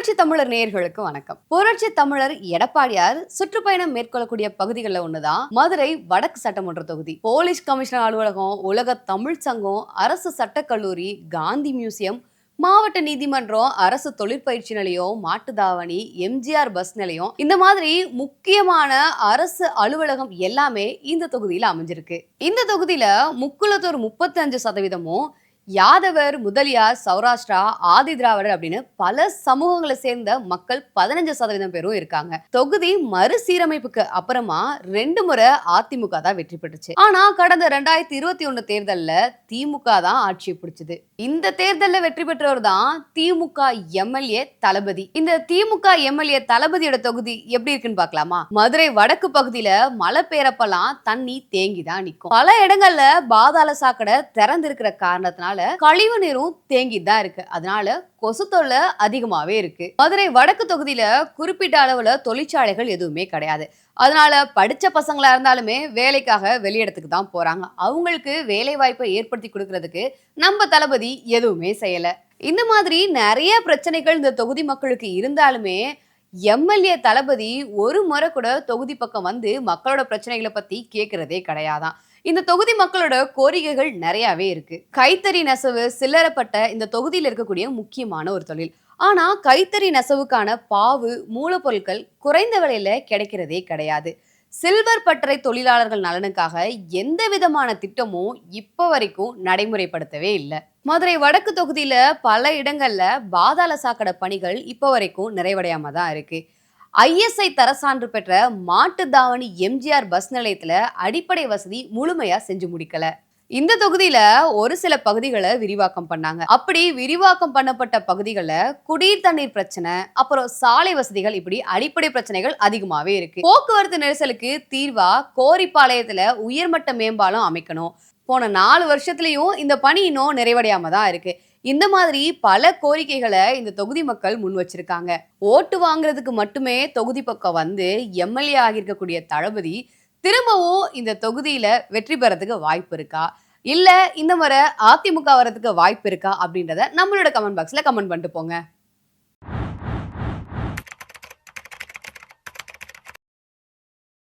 புரட்சி தமிழர் நேயர்களுக்கு வணக்கம். புரட்சி தமிழர் எடப்பாடியார் சுற்றுப்பயணம் மேற்கொள்ளக்கூடிய பகுதிகளில் ஒண்ணுதான். மதுரை வடக்கு சட்டமன்ற தொகுதி. போலீஸ் கமிஷனர் அலுவலகம் உலக தமிழ் சங்கம் அரசு சட்டக்கல்லூரி காந்தி மியூசியம் மாவட்ட நீதிமன்றம் அரசு தொழிற்பயிற்சி நிலையம் மாட்டுத்தாவணி எம்ஜிஆர் பஸ் நிலையம். இந்த மாதிரி முக்கியமான அரசு அலுவலகம் எல்லாமே இந்த தொகுதியில அமைஞ்சிருக்கு. இந்த தொகுதியில முக்குலத்தூர் முப்பத்தஞ்சு சதவீதமும் யாதவர் முதலியார் சௌராஷ்டிரா ஆதி திராவிடர் அப்படின்னு பல சமூகங்களை சேர்ந்த மக்கள் பதினஞ்சு சதவீதம் பேரும் இருக்காங்க. தொகுதி மறுசீரமைப்புக்கு அப்புறமா ரெண்டு முறை அதிமுக தான் வெற்றி பெற்றுச்சு. ஆனா கடந்த ரெண்டாயிரத்தி இருபத்தி ஒண்ணு தேர்தல்ல திமுக தான் ஆட்சியை பிடிச்சது. இந்த தேர்தலில் வெற்றி பெற்றவர் தான் திமுக எம்எல்ஏ தளபதி. இந்த திமுக எம்எல்ஏ தளபதியோட தொகுதி எப்படி இருக்குன்னு பார்க்கலாமா? மதுரை வடக்கு பகுதியில மழை பெய்யறப்பெல்லாம் தண்ணி தேங்கி தான் நிற்கும் பல இடங்கள்ல பாதாள சாக்கடை திறந்திருக்கிற காரணத்தினால கழிவு நீரும் தேங்கி தான் இருக்கு. அதனால கொசு தொல்லை அதிகமாகவே இருக்கு. மதுரை வடக்கு தொகுதியில குறிப்பிட்ட அளவுல தொழிற்சாலைகள் எதுவுமே கிடையாது. அதனால படித்த பசங்களா இருந்தாலுமே வேலைக்காக வெளியிடத்துக்கு தான் போறாங்க. அவங்களுக்கு வேலை வாய்ப்பை ஏற்படுத்தி கொடுக்கறதுக்கு நம்ம தளபதி எதுவுமே செய்யல. இந்த மாதிரி நிறைய பிரச்சனைகள் இந்த தொகுதி மக்களுக்கு இருந்தாலுமே எம்எல்ஏ தளபதி ஒரு முறை கூட தொகுதி பக்கம் வந்து மக்களோட பிரச்சனைகளை பத்தி கேட்கறதே கிடையாதான். இந்த தொகுதி மக்களோட கோரிக்கைகள் நிறையவே இருக்கு. கைத்தறி நெசவு சில்லறப்பட்ட இந்த தொகுதியில் இருக்கக்கூடிய முக்கியமான ஒரு தொழில். ஆனா கைத்தறி நெசவுக்கான பாவு மூலப்பொருட்கள் குறைந்த விலையில கிடைக்கிறதே கிடையாது. சில்வர் பட்டறை தொழிலாளர்கள் நலனுக்காக எந்த விதமான திட்டமும் இப்போ வரைக்கும் நடைமுறைப்படுத்தவே இல்லை. மதுரை வடக்கு தொகுதியில பல இடங்கள்ல பாதாள சாக்கடை பணிகள் இப்போ வரைக்கும் நிறைவடையாம தான் இருக்கு. ஐஎஸ்ஐ தர சான்று பெற்ற மாட்டுத்தாவணி எம்ஜிஆர் பஸ் நிலையத்துல அடிப்படை வசதி முழுமையா செஞ்சு முடிக்கல. இந்த தொகுதியில ஒரு சில பகுதிகளை விரிவாக்கம் பண்ணாங்க. அப்படி விரிவாக்கம் பண்ணப்பட்ட பகுதிகளில் குடிநீர் தண்ணீர் பிரச்சனை அப்புறம் சாலை வசதிகள் இப்படி அடிப்படை பிரச்சனைகள் அதிகமாவே இருக்கு. போக்குவரத்து நெரிசலுக்கு தீர்வா கோரிப்பாளையத்துல உயர்மட்ட மேம்பாலம் அமைக்கணும். போன நாலு வருஷத்துலயும் இந்த பணி இன்னும் நிறைவடையாம தான் இருக்கு. இந்த மாதிரி பல கோரிக்கைகளை இந்த தொகுதி மக்கள் முன் வச்சிருக்காங்க. ஓட்டு வாங்குறதுக்கு மட்டுமே தொகுதி பக்கம் வந்து எம்எல்ஏ ஆகியிருக்கக்கூடிய தளபதி திரும்பவும் இந்த தொகுதியில வெற்றி பெறதுக்கு வாய்ப்பு இருக்கா? இல்ல இந்த முறை அதிமுக வரதுக்கு வாய்ப்பு இருக்கா அப்படின்றத நம்மளோட கமெண்ட் பாக்ஸ்ல கமெண்ட் பண்ணிட்டு போங்க.